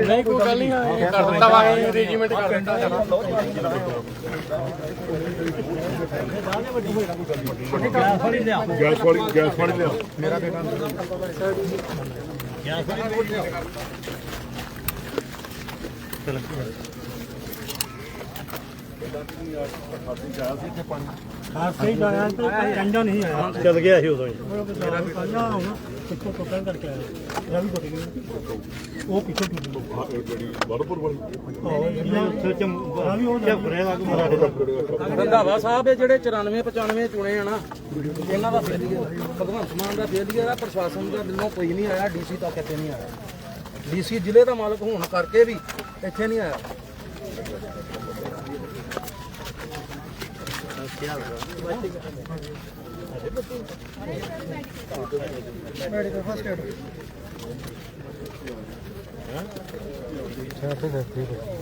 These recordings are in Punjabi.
ਨਹੀਂ ਕੋਈ ਗੱਲ ਨਹੀਂ ਕਰ ਦਿੱਤਾ ਵਾ ਅਰੇਂਜਮੈਂਟ ਕਰ ਦਿੱਤਾ ਗੈਸ ਵਾਲੀ ਲਿਆ ਗੈਸ ਵਾਲੀ ਗੈਸ ਵਾਲੀ ਲਿਆ ਗੈਸ ਵਾਲੀ ਚਲ ਖਾਸੇ ਜਾਇਆ ਤੇ ਕੰਡਾ ਨਹੀਂ ਆਇਆ। ਚਲ ਗਿਆ ਸੀ ਉਦੋਂ ਹੀ। ਮੇਰਾ ਵੀ ਕੰਡਾ ਹੋਣਾ ਪਿੱਛੋਂ ਟੁੱਟਣ ਕਰਕੇ ਆਇਆ। ਰਵੀ ਟੁੱਟ ਗਿਆ ਉਹ ਪਿੱਛੋਂ ਟੁੱਟ ਗਿਆ ਜਿਹੜੀ ਵਰਪੁਰ ਵਾਲੀ। ਉਹ ਜਿਹੜਾ ਉੱਥੇ ਚਮ ਰਵੀ ਉਹ ਝਫਰੇ ਲੱਗ ਮਰਾਠੇ ਦਾ ਰੰਧਾਵਾ ਸਾਹਿਬ ਇਹ ਜਿਹੜੇ 94 95 ਚੁਣੇ ਆ ਨਾ ਇਹਨਾਂ ਦਾ ਫੇਲੀਅਰ ਭਗਵੰਤ ਮਾਨ ਦਾ ਫੇਲੀਅਰ ਆ ਪ੍ਰਸ਼ਾਸਨ ਦਾ ਦਿਲੋਂ ਕੋਈ ਨਹੀਂ ਆਇਆ ਡੀਸੀ ਤੱਕ ਇੱਥੇ ਨਹੀਂ ਆਇਆ। ਡੀਸੀ ਜ਼ਿਲ੍ਹੇ ਦਾ ਮਾਲਕ ਹੋਣ ਕਰਕੇ ਵੀ ਇੱਥੇ ਨਹੀਂ ਆਇਆ। ਮੈਡੀਕਲ ਫਸਟ ਏਡ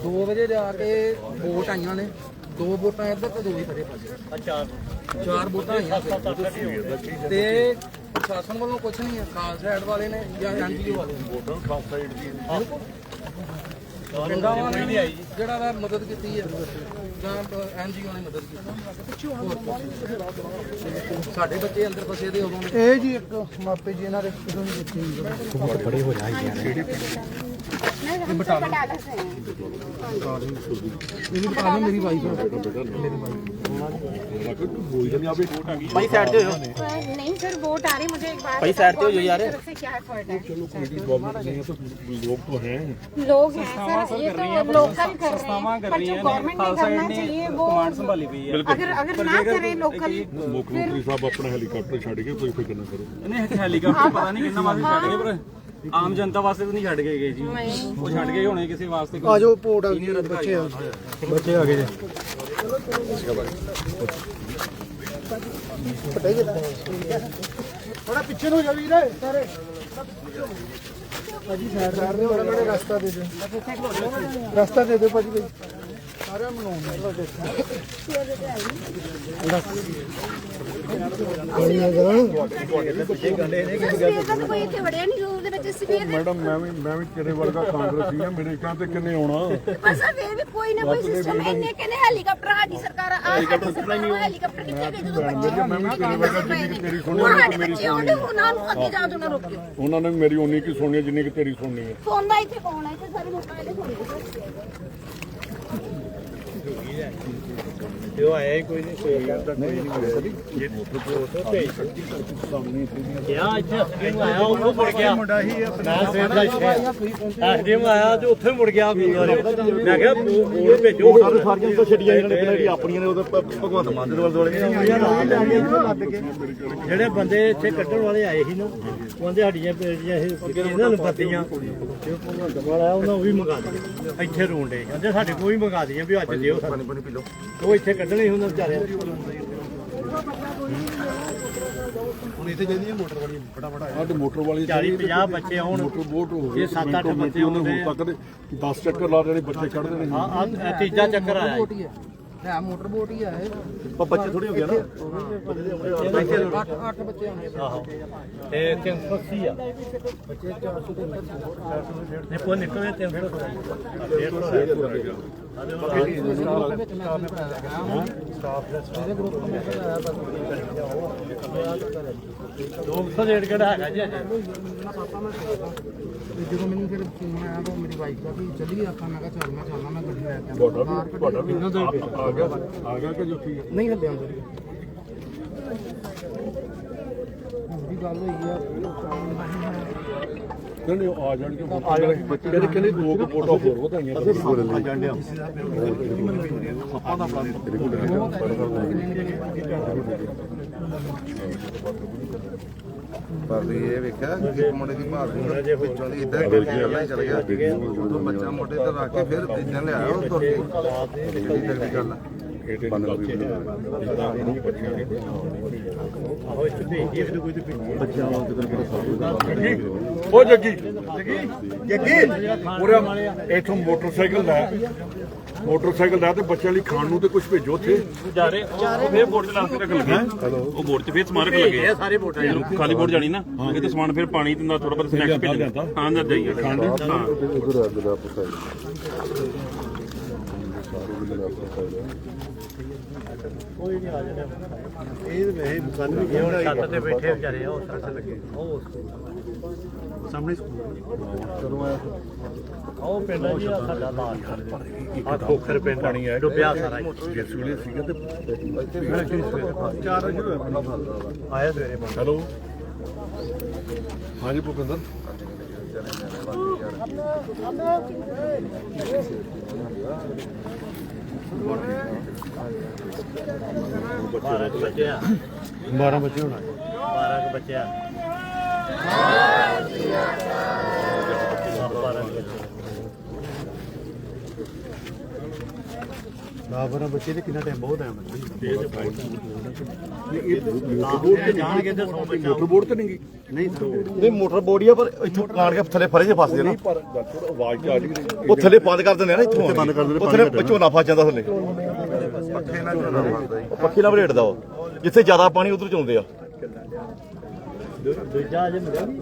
ਦੋ ਵਜੇ ਜਾ ਕੇ ਵੋਟ ਆਈਆਂ ਨੇ। ਦੋ ਵੋਟਾਂ ਇੱਧਰ ਤੇ ਦੋ ਹੀ ਪਰੇ ਪਾਸੇ। ਅੱਛਾ ਚਾਰ ਵੋਟਾਂ ਆਈਆਂ ਫਿਰ। ਤੇ ਪ੍ਰਸ਼ਾਸਨ ਵੱਲੋਂ ਕੁਝ ਨਹੀਂ ਹੈ। ਖਾਲਸਾ ਐਡ ਵਾਲੇ ਨੇ ਜਾਂ ਐਨਜੀਓ ਵਾਲੇ ਨੇ। ਵੋਟਰ ਏਡ ਦੀ ਜਿਹੜਾ ਦਾ ਨੇ ਮਦਦ ਕੀਤੀ ਸਾਡੇ ਬੱਚੇ ਅੰਦਰ ਫਸੇ ਦੇ ਉਦੋਂ ਇਹ ਜੀ ਇੱਕ ਮਾਪੇ ਜੀ ਇਹਨਾਂ ਦੇ ਉਦੋਂ ਦਿੱਤੀ ਬੜੀ ਹੋ ਜਾਈ ਯਾਰ बटाला से हैं ਇਹਦੀ ਬਤਾ ਦਿਓ ਮੇਰੀ ਵਾਈਫ ਹੈ ਬੋਲ ਜਣੀ ਆਪੇ ਵੋਟ ਆ ਗਈ ਭਾਈ ਸਾਈਡ ਤੇ ਹੋ पर नहीं सर वोट आ रही मुझे एक बात भाई साइड पे हो जाओ यार। तरफ से क्या एफर्ट है कोई प्रॉब्लम नहीं है तो लोग तो हैं लोग हैं सर ये तो लोकल कर रहे हैं पर जो गवर्नमेंट ने करना चाहिए वो ਸੰਭਾਲੀ ਪਈ ਹੈ अगर अगर ना करें लोकल ਮੁੱਖ ਮੰਤਰੀ ਸਾਹਿਬ ਆਪਣਾ ਹੈਲੀਕਾਪਟਰ ਛੱਡ ਕੇ ਕੋਈ ਫਿਕਰ ਨਾ ਕਰੋ ਨਹੀਂ ਹੈਲੀਕਾਪਟਰ ਪਤਾ ਨਹੀਂ ਕਿੰਨਾ ਵਾਸਤੇ ਛੱਡ ਗਏ ਪਰ ਆਮ ਜਨਤਾ ਵਾਸਤੇ ਤਾਂ ਨਹੀਂ ਛੱਡ ਕੇ ਗਏ ਜੀ। ਉਹ ਛੱਡ ਗਏ ਹੋਣੇ ਕਿਸੇ ਵਾਸਤੇ ਆ ਜਾਓ ਪੋਰਟ ਬੱਚੇ ਆ ਥੋੜਾ ਪਿੱਛੇ ਨੂੰ ਜਾ ਵੀਰੇ। ਸਾਰੇ। ਭਾਜੀ ਸਾਈਡ ਕਰ ਰਹੇ ਹੋ। ਬੜਾ ਰਸਤਾ ਦੇ ਦਿਓ। ਰਸਤਾ ਦੇ ਦਿਓ ਭਾਜੀ ਸਾਰਿਆਂ ਨੂੰ ਮੈਡਮ ਮੈਂ ਵੀ ਮੈਂ ਵੀ ਤੇਰੇ ਵਰਗਾ ਕਾਂਗਰਸੀ ਆ ਮੇਰੇ ਕਾਂ ਤੇ ਕਿੰਨੇ ਆਉਣਾ? ਬਸ ਫੇਰ ਵੀ ਕੋਈ ਨਾ ਕੋਈ ਸਿਸਟਮ ਇੰਨੇ ਕਹਿੰਦੇ ਹੈਲੀਕਾਪਟਰ ਸਾਡੀ ਸਰਕਾਰ ਆ ਹੈਲੀਕਾਪਟਰ ਸਰਕਾਰ ਹੈਲੀਕਾਪਟਰ ਕਿੱਥੇ ਗਏ ਜਦੋਂ ਬੱਚੇ ਮੈਂ ਵੀ ਤੇਰੇ ਵਰਗਾ ਜਿੰਨੀ ਕਿ ਤੇਰੀ ਸੁਣੀ ਉਹ ਉਹਨੀ ਕਿ ਮੇਰੀ ਬੱਚੇ ਆਉਂਦੇ ਉਹਨਾਂ ਨੂੰ ਅੱਗੇ ਜਾ ਤੋਂ ਨਾ ਰੋਕਿਓ। ਉਹਨਾਂ ਨੇ ਵੀ ਮੇਰੀ ਉਨੀ ਕੀ ਸੁਣੀ ਜਿੰਨੀ ਕਿ ਤੇਰੀ ਸੁਣਨੀ ਹੈ ਫੋਨ ਦਾ ਇੱਥੇ ਕੌਣ ਹੈ ਇੱਥੇ ਸਾਰੇ ਲੋਕਾਂ ਦੇ ਫੋਨ ਤੇ ਉਹ ਆਇਆ ਹੀ ਕੋਈ ਨਹੀਂ ਕੋਈ ਕਹਿੰਦਾ ਕੋਈ ਨਹੀਂ ਜੇ ਮੋਟਰ ਤੋਂ ਭੇਜ ਕਿਹਾ ਇੱਥੇ ਹਸਪੀਟਲ ਆਇਆ ਉੱਥੋਂ ਮੁੜ ਗਿਆ ਮੁੰਡਾ ਹੀ ਮੈਂ ਸਵੇਰ ਦਾ ਹਸਪੀਟਲ ਆਇਆ ਤੇ ਉੱਥੇ ਮੁੜ ਗਿਆ ਗੁਰਦੁਆਰੇ ਮੈਂ ਕਿਹਾ ਕੋਲ ਭੇਜੋ ਸਾਰੇ ਸਾਰੀਆਂ ਤੋਂ ਛੱਡੀਆਂ ਇਹਨਾਂ ਨੇ ਜਿਹੜੀ ਆਪਣੀਆਂ ਨੇ ਉਹਦਾ ਭਗਵੰਤ ਮਾਨ ਦੇ ਦੁਆਲੇ ਜਿਹੜੇ ਬੰਦੇ ਇੱਥੇ ਕੱਢਣ ਵਾਲੇ ਆਏ ਸੀ ਨਾ ਉਹ ਕਹਿੰਦੇ ਸਾਡੀਆਂ ਬੇਟੀਆਂ ਇਹ ਇਹਨਾਂ ਨੂੰ ਪਤੀਆਂ ਤੇ ਭਗਵੰਤ ਮਾਨ ਆਇਆ, ਉਹਨਾਂ ਉਹ ਵੀ ਮੰਗਾ ਦਿੱਤੇ। ਇੱਥੇ ਰੋਂਡੇ ਕਹਿੰਦੇ, ਸਾਡੇ ਕੋਲ ਵੀ ਮੰਗਾ ਦੀਆਂ ਵੀ ਅੱਜ ਦਿਓ ਸਾਨੂੰ। ਪਾਣੀ ਪੀ ਲਓ। ਉਹ ਇੱਥੇ ਕੱਢਣਾ ਹੀ ਹੁੰਦਾ ਵਿਚਾਰਿਆਂ ਹੁਣ ਇੱਥੇ ਜਾਂਦੀ ਹੈ ਮੋਟਰ ਵਾਲੀ ਬੜਾ ਬੜਾ ਆ ਤੇ ਮੋਟਰ ਵਾਲੀ 40 50 ਬੱਚੇ ਆਉਣ। ਮੋਟਰ ਬੋਟ ਹੋ ਗਏ 7 8 ਬੱਚੇ ਉਹਨੇ ਹੁਣ ਤੱਕ 10 ਚੱਕਰ ਲਾ ਜਿਹੜੇ ਬੱਚੇ ਕੱਢਦੇ ਨੇ ਹਾਂ ਆ ਤੀਜਾ ਚੱਕਰ ਆਇਆ। ਹੈ ਮੋਟਰ ਬੋਟ ਹੀ ਆ ਇਹ। ਬੱਚੇ ਥੋੜੀ ਹੋ ਗਿਆ ਨਾ। 8 8 ਬੱਚੇ ਆਉਣੇ। ਆਹੋ। ਤੇ 380 ਆ। ਬੱਚੇ 400 ਦੇ 400 ਦੇ ਨਿਕਲੇ 300 150 ਜਦੋਂ ਮੈਨੂੰ ਫਿਰ ਫੋਨ ਆਇਆ ਤਾਂ ਮੇਰੀ ਵਾਈਫ ਦਾ ਵੀ ਚੱਲੀ ਆਖਾਂ ਮੈਂ ਕਿਹਾ ਚੱਲ ਮੈਂ ਚੱਲਣਾ ਮੈਂ ਗੱਡੀ ਲੈ ਕੇ ਤੁਹਾਡਾ ਵੀ ਤੁਹਾਡਾ ਵੀ ਆ ਗਿਆ ਆ ਗਿਆ ਕਿ ਜੋ ਠੀਕ ਨਹੀਂ ਹੱਲੇ ਆਉਂਦਾ ਗੱਲ ਹੋਈ ਆ। ਕਹਿੰਦੇ ਆ ਜਾਣਗੇ ਆ ਜਾਣਗੇ ਕਹਿੰਦੇ ਕਹਿੰਦੇ ਦੋ ਕੁ ਫੋਟੋ ਹੋਰ ਵਧਾਈਆਂ ਅਸੀਂ ਆ ਜਾਣਦੇ ਆਪਾਂ ਦਾ ਪਲਾਨ ਪਰ ਵੀ ਇਹ ਵੇਖਿਆ ਕਿ ਮੁੰਡੇ ਦੀ ਭਾਰ ਨੂੰ ਵਿੱਚੋਂ ਦੀ ਕਰਕੇ ਗੱਲਾਂ ਹੀ ਚਲ ਗਿਆ ਉਦੋਂ ਬੱਚਾ ਮੋਢੇ ਤੇ ਰੱਖ ਕੇ ਫਿਰ ਤੀਜਾ ਲਿਆਇਆ ਉਹ ਤੁਰ ਕੇ। ਤਗੜੀ ਗੱਲ ਆ। ਇਹ ਤੇ ਬੱਚੇ ਆਹੋ ਇੱਥੇ ਭੇਜੀ ਉਹ ਜੱਗੀ। ਜੱਗੀ? ਜੱਗੀ ਪੂਰਾ ਇਥੋਂ ਮੋਟਰਸਾਈਕਲ ਲੈ ਮੋਟਰਸਾਈਕਲ ਲੈ ਤੇ ਬੱਚਿਆਂ ਲਈ ਖਾਣ ਨੂੰ ਤੇ ਕੁਝ ਭੇਜੋ ਉੱਥੇ। ਜਾ ਰਹੇ। ਉਹ ਫੇਰ ਬੋਰਡ ਤੇ ਲਾ ਕੇ ਰੱਖਣ ਲੱਗੇ। ਉਹ ਬੋਰਡ ਤੇ ਫੇਰ ਸਮਾਨ ਰੱਖਣ ਲੱਗੇ। ਸਾਰੇ ਬੋਰਡ ਖਾਲੀ ਬੋਰਡ ਜਾਣੀ ਨਾ ਇਹ ਤੇ ਸਮਾਨ ਫਿਰ ਪਾਣੀ ਤੇ ਨਾਲ ਥੋੜਾ ਬਹੁਤ ਸਨੈਕਸ ਭੇਜਣਾ ਹਾਂ ਅੰਦਰ ਜਾਈਏ ਖਾਣ ਦੇ ਹਾਂ। ਇਹ ਵੈਸੇ ਸਾਨੂੰ ਵੀ ਹੁਣ ਛੱਤ ਤੇ ਬੈਠੇ ਵਿਚਾਰੇ ਉਹ ਛੱਤ ਲੱਗੇ ਉਹ ਸਾਹਮਣੇ ਸਕੂਲ ਉਹ ਪਿੰਡ ਹੈ ਜੀ ਆਹ ਸਾਡਾ ਲਾਲ ਆ ਖੋਖਰ ਪਿੰਡ ਪਾਣੀ ਹੈ ਡੁੱਬਿਆ ਸਾਰਾ ਹੀ। ਜਿਸ ਵੇਲੇ ਸੀਗਾ ਤੇ ਚਾਰ ਵਜੇ ਹੋਇਆ ਆਇਆ ਸਵੇਰੇ ਪਾਣੀ। ਹੈਲੋ। ਹਾਂਜੀ ਭੁਪਿੰਦਰ। 12 ਬੱਚੇ ਹੋਣਾ। 12 ਕੁ ਬੱਚੇ ਆ। 12 ਬਾਬਰਾਂ ਬੱਚੇ ਦੇ ਕਿੰਨਾ ਟਾਈਮ ਬਹੁਤ ਟਾਈਮ ਜਾਣਗੇ ਤੇ ਸੌ ਬੱਚਾ ਮੋਟਰ ਬੋਰਡ ਤੇ ਨਹੀਂ ਗਈ। ਨਹੀਂ ਨਹੀਂ ਮੋਟਰ ਬੋੜੀ ਆ ਪਰ ਇੱਥੋਂ ਕਾਣ ਕੇ ਥੱਲੇ ਫਰੇ ਜੇ ਫਸਦੇ ਨਾ ਨਹੀਂ ਪਰ ਆਵਾਜ਼ ਤੇ ਆ ਰਹੀ ਹੈ ਉਹ ਥੱਲੇ ਬੰਦ ਕਰ ਦਿੰਦੇ ਆ ਨਾ ਇੱਥੋਂ। ਬੰਦ ਕਰ ਦਿੰਦੇ ਥੱਲੇ ਝੋਨਾ ਫਸ ਜਾਂਦਾ ਥੱਲੇ। ਪੱਖੇ ਨਾਲ ਉਹ ਪੱਖੀ ਨਾਲ ਭਰੇਟਦਾ ਉਹ। ਜਿੱਥੇ ਜ਼ਿਆਦਾ ਪਾਣੀ ਉਧਰ ਚੋਂਦੇ ਆ। ਦੂਜਾ ਅਜੇ ਮਿਲਿਆ ਨਹੀਂ।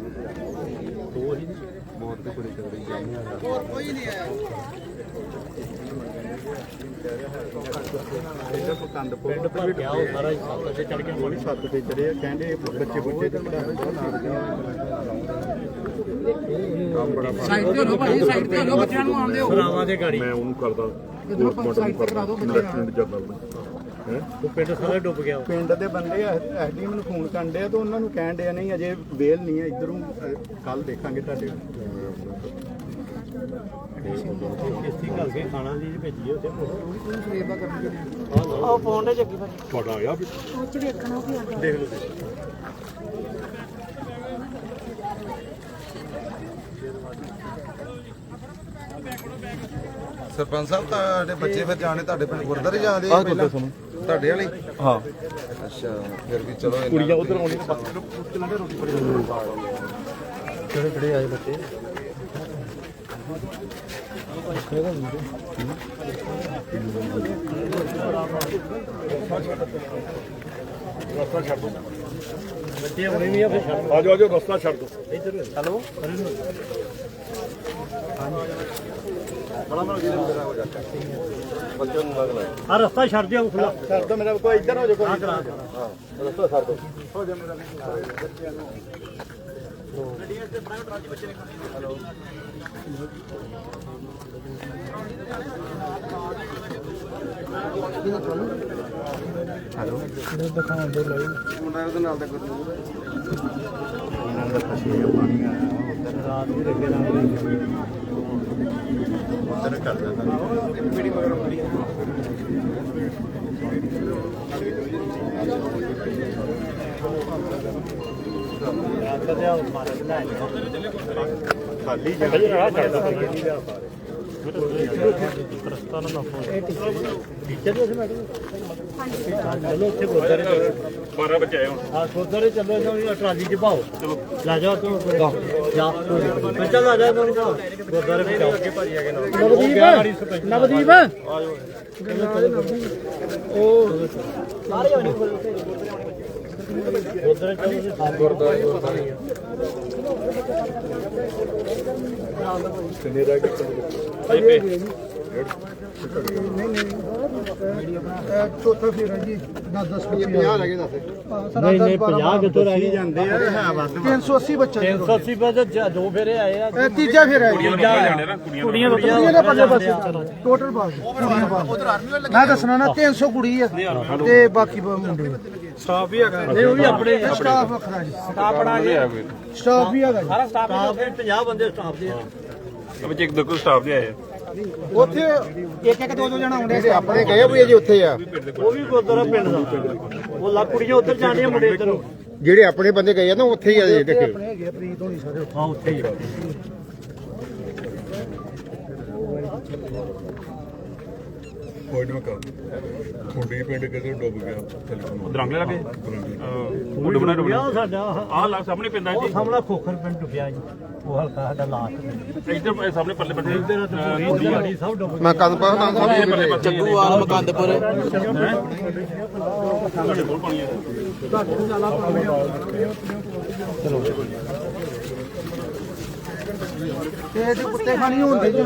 ਪਿੰਡ ਭਰ ਗਿਆ ਉਹ ਸਾਰਾ ਹੀ ਸੱਤ ਤੇ ਚੜ ਕੇ ਪਾਣੀ ਸੱਤ ਤੇ ਚੜੇ ਕਹਿੰਦੇ ਬੱਚੇ ਬੁੱਚੇ ਤੇ ਸਾਈਡ ਤੇ ਹੋ ਭਾਈ ਸਾਈਡ ਤੇ ਹੋ ਬੱਚਿਆਂ ਨੂੰ ਦਿਓ ਸਰਾਵਾਂ ਦੇ ਗਾੜੀ ਮੈਂ ਉਹਨੂੰ ਕਰਦਾ ਸਾਈਡ ਤੇ ਕਰਾ ਦਿਓ ਲੈਫਟੀਨੈਂਟ ਜਨਰਲ ਹੈ? ਉਹ ਪਿੰਡ ਸਾਰਾ ਡੁੱਬ ਗਿਆ ਪਿੰਡ ਦੇ ਬੰਦੇ ਐਸਡੀ ਨੂੰ ਫੋਨ ਕਰਨ ਡਿਆ ਤੇ ਉਹਨਾਂ ਨੂੰ ਕਹਿਣ ਡਿਆ ਨਹੀਂ ਅਜੇ ਵੇਲ ਨਹੀਂ ਹੈ ਇਧਰੋਂ ਕੱਲ ਦੇਖਾਂਗੇ ਤੁਹਾਡੇ। ਕਿਸਤੀ ਘਲ ਕੇ ਖਾਣਾ ਦੀ ਭੇਜੀ। ਉੱਥੇ ਤੁਹਾਡਾ ਆਇਆ ਵੀ ਸਰਪੰਚ ਸਾਹਿਬ ਤੁਹਾਡੇ ਬੱਚੇ ਫਿਰ ਜਾਣੇ ਤੁਹਾਡੇ ਪਿੰਡ ਗੁਰਦਾਰੇ ਜਾਂਦੇ ਗੁਰਦੁਆਰੇ ਸਾਨੂੰ। ਤੁਹਾਡੇ ਵਾਲੀ? ਹਾਂ। ਅੱਛਾ ਫਿਰ ਵੀ ਚਲੋ ਕੁੜੀਆਂ ਉਧਰ ਆਉਣੀ ਨੇ ਕਿਹੜੇ ਕਿਹੜੇ ਆਏ ਬੱਚੇ? ਰਸਤਾ ਛੱਡ ਦੋ ਬੱਚੇ ਹੁਣੇ ਵੀ ਆ ਫਿਰ ਛੱਡ ਆ ਜਾਓ ਰਸਤਾ ਛੱਡ ਦੋ ਇੱਧਰ ਹੈਲੋ ਆ ਰਸਤਾ ਛੱਡ ਦਿਓ ਖੁੱਲਾ ਛੱਡ ਦੋ ਮੇਰਾ ਕੋਈ ਇੱਧਰ ਹੋ ਜਾ ਆ ਕਰਾ ਮੁੰਡਾ ਉਹਦੇ ਨਾਲ ਦਾ ਗੁਰਨੂਰ ਰਾਤ ਵੀ ਲੱਗੇ ਰਾਤ ਖਾਲੀ ਜਗ੍ਹਾ ਰਸਤਾ ਨਾ ਫੋਨ ਟੀਚਰ ਵੀ ਉੱਥੇ ਬੈਠੇ ਚਲੋ ਉੱਥੇ ਗੁਰਦਾਰੇ ਚਲੋ 12 ਬੱਚੇ ਆਏ ਹੁਣ ਆ ਗੁਰਦਾਰੇ ਚੱਲੋ ਇਹਨਾਂ ਟਰਾਲੀ ਚ ਪਾਓ ਚਲੋ ਲੈ ਜਾ। ਤੂੰ ਜਾ ਮੈਂ ਚੱਲ ਆ ਜਾ ਤੂੰ ਗੁਰਦਾਰੇ ਵਿੱਚ ਅੱਗੇ ਭਾਜੀ ਆਗੇ ਨਵਦੀਪ ਨਵਦੀਪ ਉਹ ਸਾਰੇ ਹੋਣੀ ਗੁਰਦਾਰੇ ਚਲੋ ਗੁਰਦਾਰੇ ਗੁਰਦਾਰੇ ਰਹਿ ਗਏ ਚੌਥਾ ਫੇਰ ਜੀ 10 10 50 ਲੱਗੇ ਦੱਸ ਨਹੀਂ ਨਹੀਂ 50 ਕਿੱਥੋਂ ਰਹਿ ਜਾਂਦੇ ਆ ਹੈ। ਵੱਧ 380 ਬੱਚੇ 380 ਪੈਸੇ ਜ- ਦੋ ਫੇਰੇ ਆਏ ਆ ਇਹ ਤੀਜਾ ਫੇਰ ਹੈ ਜੀ ਕੁੜੀਆਂ ਦੇ ਪੱਲੇ ਬਸ ਟੋਟਲ ਬਾਸ ਕੁੜੀਆਂ ਬਾਸ ਮੈਂ ਦੱਸਣਾ ਨਾ 300 ਕੁੜੀ ਆ ਤੇ ਬਾਕੀ ਮੁੰਡੇ ਸਟਾਫ ਵੀ ਹੈਗਾ। ਨਹੀਂ ਉਹ ਵੀ ਆਪਣੇ ਸਟਾਫ ਵੱਖਰਾ ਜੀ ਸਟਾਫ ਬਣਾ ਕੇ ਸਟਾਫ ਵੀ ਹੈਗਾ ਜੀ। ਸਾਰਾ ਸਟਾਫ 50 ਬੰਦੇ ਸਟਾਫ ਦੇ ਆ। ਵਿੱਚ ਇੱਕ ਦੋ ਕੁ ਸਟਾਫ ਦੇ ਆਏ ਆ ਉੱਥੇ ਇੱਕ ਇੱਕ ਦੋ ਦੋ ਜਣਾ ਆਉਂਦੇ ਸੀ ਆਪਣੇ ਗਏ ਵੀ ਜੀ ਉੱਥੇ ਆ। ਉਹ ਵੀ ਗੁਰਦੁਆਰਾ ਪਿੰਡ ਦਾ। ਉਹ ਲਾ ਕੁੜੀਆਂ ਉੱਧਰ ਜਾਂਦੀਆਂ ਮੁੰਡੇ ਇੱਧਰ ਜਿਹੜੇ ਆਪਣੇ ਬੰਦੇ ਗਏ ਆ ਨਾ ਉੱਥੇ ਹੀ ਆ ਦੇਖੇ ਆਪਣੇ ਹੈਗੇ ਪ੍ਰੀਤ ਹੋਣੀ ਸਾਰੇ। ਹਾਂ ਉੱਥੇ ਹੀ ਆ। ਕੋਈ ਨਹੀਂ ਕਰ ਖੁੰਡੀ ਪਿੰਡ ਕਿਤੇ ਡੁੱਬ ਗਿਆ ਟੈਲੀਫੋਨ ਦਰੰਗਲੇ ਲੱਗੇ? ਉਹ ਡੁੱਬਣਾ ਡੁੱਬਣਾ। ਸਾਡਾ ਆਹ ਲਾ ਸਾਹਮਣੇ ਪੈਂਦਾ ਉਹ ਜੀ। ਸਾਹਮਣਾ ਖੋਖਰ ਪਿੰਡ ਡੁੱਬਿਆ ਜੀ। ਉਹ ਹਲਕਾ ਸਾਡਾ ਲਾਸਟ ਇੱਧਰ ਸਾਹਮਣੇ ਪੱਲੇ ਪੱਲੇ ਇੱਧਰ ਤਾਂ ਸਾਡੀ ਸਭ ਡੁੱਬ ਮੈਂ ਕਦ ਪਾ ਨਾਮ ਸਾਹਿਬ ਪੱਲੇ ਪੱਲੇ ਚੱਗੂਵਾਲ ਮਕੰਦਪੁਰ। ਸਾਡੇ ਕੋਲ ਪਾਣੀ ਆ। ਤੇ ਇਹਦੇ ਕੁੱਤੇ ਖਾਣੀ ਹੁੰਦੇ ਜੀ।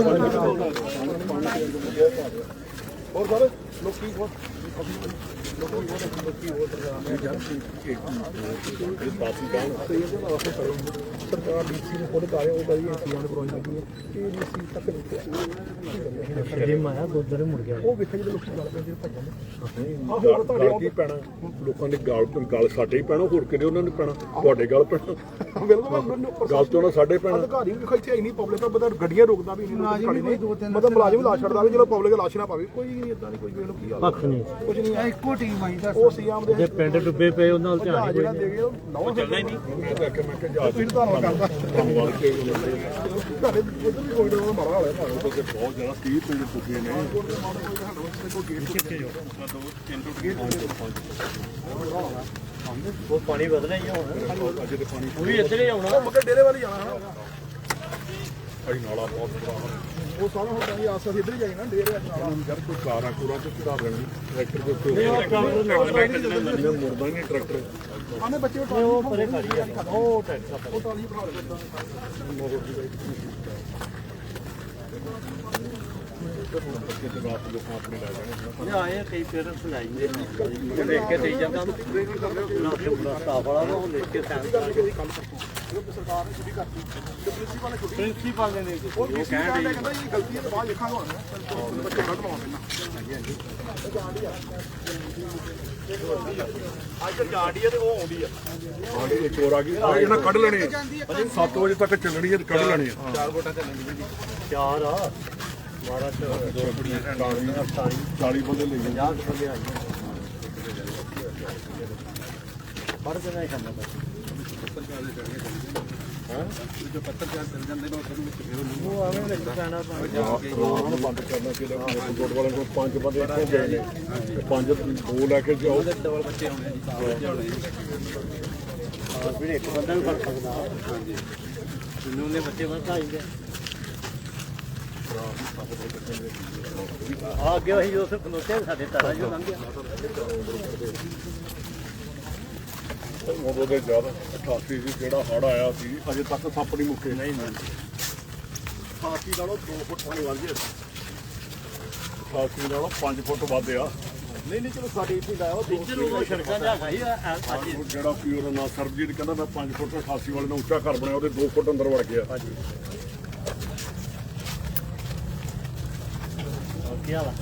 ਹੋਰ ਸਰ ਲੋਕੀ ਬਹੁਤ ਸਰਕਾਰ ਡੀਸੀ ਨੂੰ ਖੁਦ ਕਾਰਿਆ ਉਹ ਬਈ ਏਸੀਆਂ ਦੇ ਪ੍ਰੋਜੈਕਟ ਲੱਗੀ ਹੈ ਇਹ ਡੀਸੀ ਤੱਕ ਨਹੀਂ ਜਿਮ ਆਇਆ ਦੁੱਧਰੇ ਮੁੜ ਗਿਆ ਉਹ ਵੇਖਿਆ ਜਦੋਂ ਲੋਕੀ ਗੱਲ ਕਰਦੇ ਭੱਜਣ ਆਹ ਹੋਰ ਤੁਹਾਡੇ ਕੀ ਪੈਣਾ ਲੋਕਾਂ ਦੇ ਗਾਲ ਗਾਲ ਸਾਡੇ ਹੀ ਪੈਣਾ ਹੋਰ ਕਿਤੇ ਉਹਨਾਂ ਨੇ ਪੈਣਾ ਤੁਹਾਡੇ ਗਾਲ ਪੈਣਾ ਬਿਲਕੁਲ ਤੋਂ ਨਾ ਸਾਡੇ ਪੈਣਾ ਅਧਿਕਾਰੀ ਵੀ ਇੱਥੇ ਇੰਨੀ ਪਬਲਿਕ ਆ ਬੰਦਾ ਗੱਡੀਆਂ ਰੋਕਦਾ ਵੀ ਨਹੀਂ। ਮੁਲਾਜ਼ਮ ਮਤਲਬ ਮੁਲਾਜ਼ਮ ਲਾਸ਼ ਛੱਡਦਾ ਵੀ ਚਲੋ ਪਬਲਿਕ ਲਾਸ਼ ਨਾ ਪਾਵੇ ਕੋਈ ਨਹੀਂ ਇਦਾਂ ਦੀ ਕੋਈ ਵੇਖ ਲੋ ਕੀ ਹਾਲ ਕੁਝ ਨਹੀਂ ਇਹ ਇੱਕੋ ਟੀਮ ਆਈ ਦਾ ਉਹ ਸੀਐਮ ਦੇ ਜੇ ਪਿੰਡ ਡੁੱਬੇ ਪਏ ਉਹਨਾਂ ਨਾਲ ਧਿਆਨ ਜਿਹੜਾ ਦੇ ਗਏ ਨੌ ਚੱਲਣਾ ਹੀ ਨਹੀਂ। ਮੈਂ ਤਾਂ ਕਿ ਮੈਂ ਕਿ ਜਾ ਤੁਸੀਂ ਧੰਨਵਾਦ ਕਰਦਾ। ਧੰਨਵਾਦ ਕੇ ਤੁਹਾਡੇ ਉਧਰ ਵੀ ਕੋਈ ਨਾ ਮਾਰਾ ਹੋਇਆ ਤੁਹਾਨੂੰ ਤੇ ਬਹੁਤ ਜ਼ਿਆਦਾ 30 ਪਿੰਡ ਟੁੱਟੇ ਨੇ ਉਹ ਪਾਣੀ ਵਧਣਾ ਹੀ ਆ ਹੁਣ। ਅੱਜ ਦੇ ਪਾਣੀ ਉਹ ਵੀ ਇੱਧਰ ਹੀ ਆਉਣਾ। ਮਗਰ ਡੇਰੇ ਵਾਲੀ ਜਾਣਾ ਹਨਾ। ਭਾਈ ਨਾਲਾ ਬਹੁਤ ਬੜਾ ਉਹ ਸਾਰਾ ਹੁਣ ਤਾਂ ਆਸ ਅਸੀਂ ਇੱਧਰ ਹੀ ਜਾਈ ਨਾ ਡੇਰੇ ਵਾਲੀ ਨਾਲਾ ਯਾਰ ਕੋਈ ਕਾਰਾਂ ਕੂਰਾਂ ਚ ਚੜਾ ਦੇਣੀ ਟਰੈਕਟਰ ਦੇ ਉੱਤੇ ਇਹਨੇ ਮੁਰਦਾ ਨਹੀਂ ਟਰੈਕਟਰ ਆਨੇ ਬੱਚੇ ਉਹ ਪਰੇ ਖੜੀ ਆ ਉਹ ਟੈਕਸ ਉਹ ਟਾਲੀ ਆਪਣੇ ਲੈ ਆਏ ਆ ਕਈ ਪੇਰੈਂਟਸ ਲਾਈ ਦੇ ਉਹ ਦੇਖ ਕੇ ਦੇਈ ਜਾਂਦਾ ਨਾ ਉੱਥੇ ਬੜਾ ਸਟਾਫ ਵਾਲਾ ਨਾ ਉਹ ਦੇਖ ਕੇ ਸੈਂਸ ਸਰਕਾਰ ਨੇ ਛੁੱਟੀ ਕਰਤੀ। ਤੇ ਪ੍ਰਿੰਸੀਪਲ ਨੇ ਛੁੱਟੀ ਪ੍ਰਿੰਸੀਪਲ ਨੇ ਦੇ ਉਹ ਕਹਿ ਕਹਿੰਦਾ ਇਹ ਗਲਤੀ ਹੈ ਤੇ ਬਾਅਦ ਲਿਖਾਂਗਾ ਹੁਣ ਬੱਚੇ ਗਲਤ ਮਾਰ ਦੇਣਾ। ਅੱਜ ਜਾਂਦੀ ਹੈ ਤੇ ਉਹ ਆਉਂਦੀ ਆ ਆਂਡੀ ਇੱਕ ਹੋਰ ਆ ਗਈ। ਆ ਇਹਨਾਂ ਕੱਢ ਲੈਣੇ ਆ 7 ਵਜੇ ਤੱਕ ਚੱਲਣੀ ਹੈ ਤੇ ਕੱਢ ਲੈਣੇ ਆ ਚਾਰ ਵੋਟਾਂ ਚੱਲਣਗੀਆਂ ਚਾਰ ਆ। ਮਾਰਾ ਚ ਦੋ ਕੁੜੀਆਂ 40 ਬੰਦੇ ਲੈ 50 ਬੰਦੇ ਆਏ ਪੜ ਕੇ ਨਹੀਂ ਖਾਂਦਾ ਉਹ ਆਵੇਂ ਵਿੱਚ ਪੈਣਾ ਉਹਨਾਂ ਨੂੰ ਬੰਦ ਕਰਨਾ ਚਾਹੀਦਾ ਗੁਰਦੁਆਰੇ ਵਾਲਿਆਂ ਕੋਲ ਪੰਜ ਬੰਦੇ ਇੱਥੋਂ ਗਏ ਨੇ ਤੇ ਪੰਜ ਦੋ ਲੈ ਕੇ ਜਾਓ ਡਬਲ ਬੱਚੇ ਆਉਣੇ ਜੀ ਵੀ ਇੱਕ ਬੰਦਾ ਵੀ ਫੜ ਸਕਦਾ ਹਾਂਜੀ ਜਿੰਨੂੰ ਨੇ ਬੱਚੇ ਵਰਤਾ ਆਈਂਦੇ ਆ ਅੱਗੇ ਅਸੀਂ ਜੋ ਸਿਰ ਖਲੋਤੇ ਸਾਡੇ ਤਾਰਾ ਜੋ ਲੰਘ ਗਿਆ ਉਦੋਂ ਦੇ ਜਦ 88 ਜੀ ਜਿਹੜਾ ਹੜ ਆਇਆ ਸੀ ਅਜੇ ਤੱਕ ਸੱਪ ਨਹੀਂ ਮੁੱਕੇ। ਨਹੀਂ ਨਹੀਂ। 88 ਨਾਲੋਂ 2 ਫੁੱਟ ਪਾਣੀ ਵੱਧ ਗਿਆ। 88 ਨਾਲੋਂ 5 ਫੁੱਟ ਵੱਧ ਆ ਨਹੀਂ ਨਹੀਂ ਚਲੋ ਸਾਡੇ ਇੱਥੇ ਲਾਇਆ ਉਹ ਉਹ ਸੜਕਾਂ ਜਾ ਗਈ ਆ ਅੱਜ ਜਿਹੜਾ ਉਹਦਾ ਨਾਂ ਸਰਬਜੀਤ ਕਹਿੰਦਾ ਮੈਂ 5 ਫੁੱਟ 88 ਵਾਲੇ ਨੇ ਉੱਚਾ ਘਰ ਬਣਾਇਆ ਉਹਦੇ 2 ਫੁੱਟ ਅੰਦਰ ਵੜ ਗਿਆ। ਹਾਂਜੀ। ਕੀ ਹਾਲ ਆ?